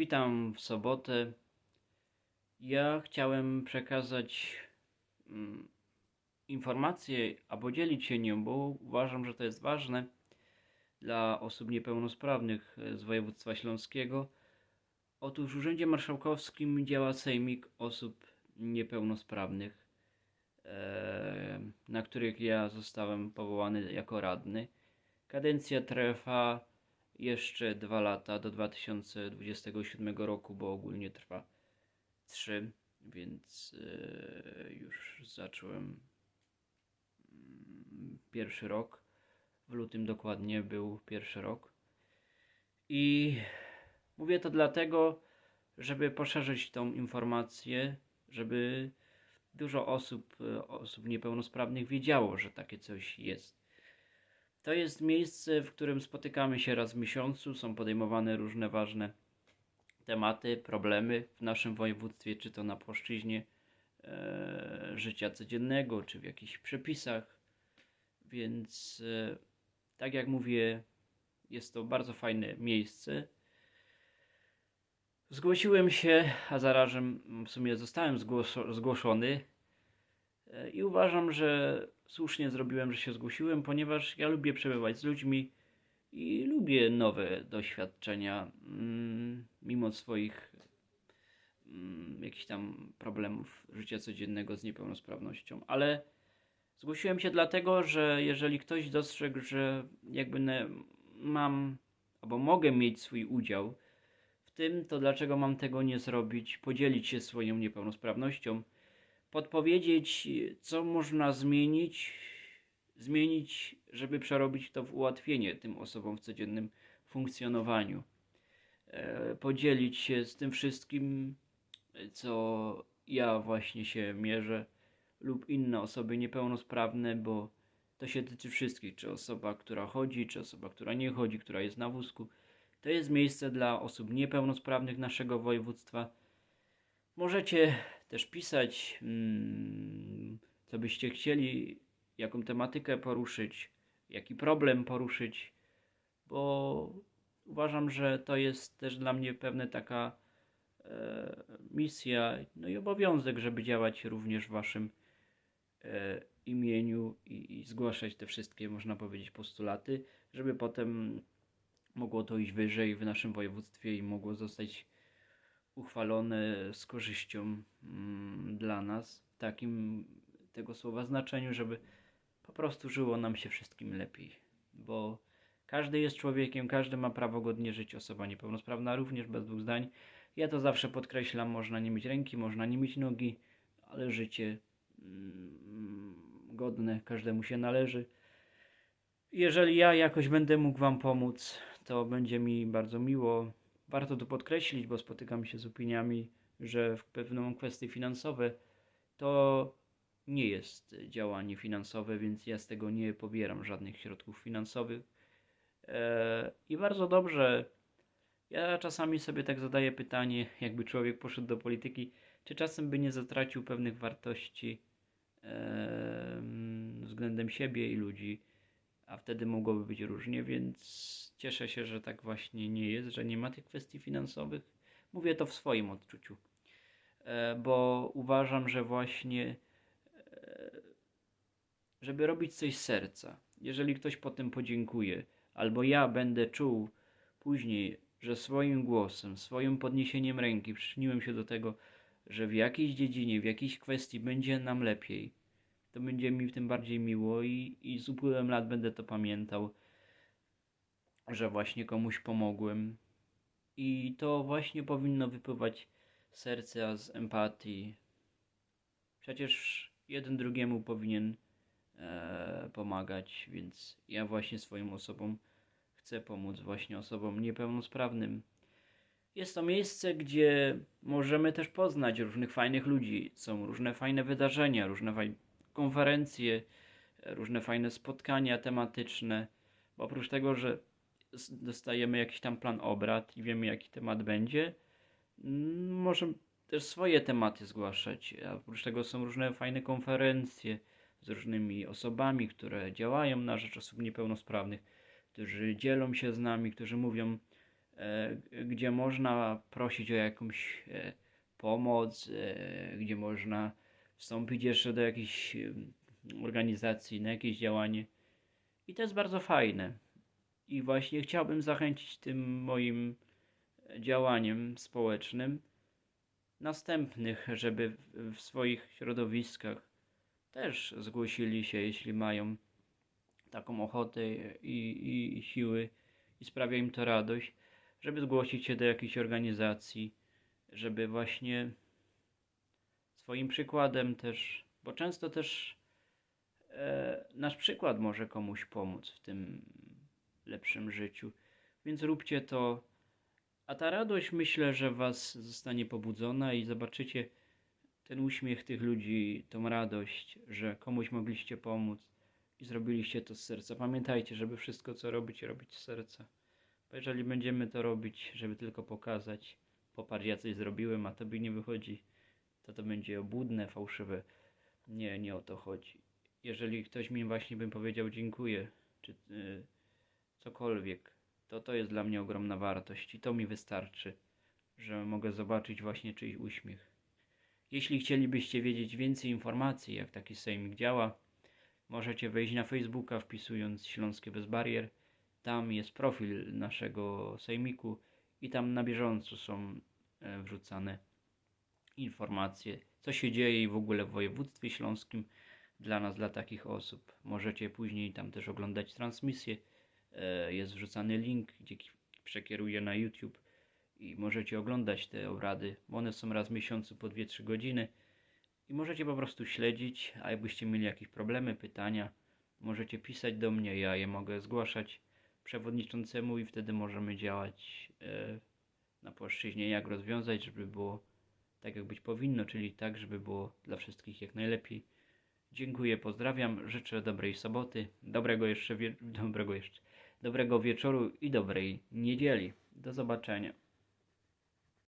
Witam w sobotę. Ja chciałem przekazać mm, informację, a podzielić się nią, bo uważam, że to jest ważne dla osób niepełnosprawnych e, z województwa śląskiego. Otóż w Urzędzie Marszałkowskim działa Sejmik Osób Niepełnosprawnych, e, na których ja zostałem powołany jako radny. Kadencja trwa jeszcze dwa lata do 2027 roku, bo ogólnie trwa trzy, więc e, już zacząłem mm, pierwszy rok. W lutym dokładnie był pierwszy rok. I mówię to dlatego, żeby poszerzyć tą informację, żeby dużo osób, e, osób niepełnosprawnych wiedziało, że takie coś jest. To jest miejsce, w którym spotykamy się raz w miesiącu, są podejmowane różne ważne tematy, problemy w naszym województwie, czy to na płaszczyźnie e, życia codziennego, czy w jakichś przepisach. Więc e, tak jak mówię, jest to bardzo fajne miejsce. Zgłosiłem się, a zarazem w sumie zostałem zgłoszo- zgłoszony e, i uważam, że słusznie zrobiłem, że się zgłosiłem, ponieważ ja lubię przebywać z ludźmi i lubię nowe doświadczenia, mm, mimo swoich mm, jakichś tam problemów życia codziennego z niepełnosprawnością. Ale zgłosiłem się dlatego, że jeżeli ktoś dostrzegł, że jakby mam albo mogę mieć swój udział w tym, to dlaczego mam tego nie zrobić, podzielić się swoją niepełnosprawnością podpowiedzieć, co można zmienić, zmienić, żeby przerobić to w ułatwienie tym osobom w codziennym funkcjonowaniu. E, podzielić się z tym wszystkim, co ja właśnie się mierzę, lub inne osoby niepełnosprawne, bo to się tyczy wszystkich, czy osoba, która chodzi, czy osoba, która nie chodzi, która jest na wózku. To jest miejsce dla osób niepełnosprawnych naszego województwa. Możecie też pisać, mm, co byście chcieli, jaką tematykę poruszyć, jaki problem poruszyć, bo uważam, że to jest też dla mnie pewna taka e, misja, no i obowiązek, żeby działać również w waszym e, imieniu i, i zgłaszać te wszystkie, można powiedzieć, postulaty, żeby potem mogło to iść wyżej w naszym województwie i mogło zostać uchwalone z korzyścią mm, dla nas, w takim tego słowa znaczeniu, żeby po prostu żyło nam się wszystkim lepiej, bo każdy jest człowiekiem, każdy ma prawo godnie żyć, osoba niepełnosprawna również bez dwóch zdań. Ja to zawsze podkreślam, można nie mieć ręki, można nie mieć nogi, ale życie mm, godne każdemu się należy. Jeżeli ja jakoś będę mógł Wam pomóc, to będzie mi bardzo miło. Warto to podkreślić, bo spotykam się z opiniami, że w pewną kwestie finansowe to nie jest działanie finansowe, więc ja z tego nie pobieram żadnych środków finansowych. Eee, I bardzo dobrze. Ja czasami sobie tak zadaję pytanie, jakby człowiek poszedł do polityki, czy czasem by nie zatracił pewnych wartości eee, względem siebie i ludzi, a wtedy mogłoby być różnie, więc Cieszę się, że tak właśnie nie jest, że nie ma tych kwestii finansowych. Mówię to w swoim odczuciu, e, bo uważam, że właśnie, e, żeby robić coś z serca, jeżeli ktoś potem podziękuje, albo ja będę czuł później, że swoim głosem, swoim podniesieniem ręki przyczyniłem się do tego, że w jakiejś dziedzinie, w jakiejś kwestii będzie nam lepiej, to będzie mi tym bardziej miło i, i z upływem lat będę to pamiętał że właśnie komuś pomogłem. I to właśnie powinno wypływać z serca, z empatii. Przecież jeden drugiemu powinien e, pomagać, więc ja właśnie swoim osobom chcę pomóc, właśnie osobom niepełnosprawnym. Jest to miejsce, gdzie możemy też poznać różnych fajnych ludzi. Są różne fajne wydarzenia, różne fajne konferencje, różne fajne spotkania tematyczne. Bo oprócz tego, że dostajemy jakiś tam plan obrad i wiemy jaki temat będzie, mm, możemy też swoje tematy zgłaszać. A oprócz tego są różne fajne konferencje z różnymi osobami, które działają na rzecz osób niepełnosprawnych, którzy dzielą się z nami, którzy mówią e, gdzie można prosić o jakąś e, pomoc, e, gdzie można wstąpić jeszcze do jakiejś organizacji, na jakieś działanie. I to jest bardzo fajne. I właśnie chciałbym zachęcić tym moim działaniem społecznym następnych, żeby w- swoich środowiskach też zgłosili się, jeśli mają taką ochotę i, i siły i sprawia im to radość, żeby zgłosić się do jakiejś organizacji, żeby właśnie swoim przykładem też, bo często też e, nasz przykład może komuś pomóc w tym lepszym życiu. Więc róbcie to. A ta radość myślę, że Was zostanie pobudzona i zobaczycie ten uśmiech tych ludzi, tą radość, że komuś mogliście pomóc i zrobiliście to z serca. Pamiętajcie, żeby wszystko co robić, robić z serca. Bo jeżeli będziemy to robić, żeby tylko pokazać, popatrz, ja coś zrobiłem, a tobie nie wychodzi, to to będzie obłudne, fałszywe. Nie, nie o to chodzi. Jeżeli ktoś mi właśnie bym powiedział dziękuję, czy y, cokolwiek, to to jest dla mnie ogromna wartość i to mi wystarczy, że mogę zobaczyć właśnie czyjś uśmiech. Jeśli chcielibyście wiedzieć więcej informacji, jak taki sejmik działa, możecie wejść na Facebooka wpisując Śląskie Bez Barier. Tam jest profil naszego sejmiku i tam na bieżąco są e, wrzucane informacje, co się dzieje w ogóle w województwie śląskim dla nas, dla takich osób. Możecie później tam też oglądać transmisję. E, Jest wrzucany link, gdzie ki- przekieruję na YouTube i możecie oglądać te obrady. One są raz w miesiącu po 2-3 godziny i możecie po prostu śledzić, a jakbyście mieli jakieś problemy, pytania, możecie pisać do mnie, ja je mogę zgłaszać przewodniczącemu i wtedy możemy działać e, na płaszczyźnie, jak rozwiązać, żeby było tak, jak być powinno, czyli tak, żeby było dla wszystkich jak najlepiej. Dziękuję, pozdrawiam, życzę dobrej soboty, dobrego jeszcze, dobrego jeszcze, dobrego wieczoru i dobrej niedzieli. Do zobaczenia.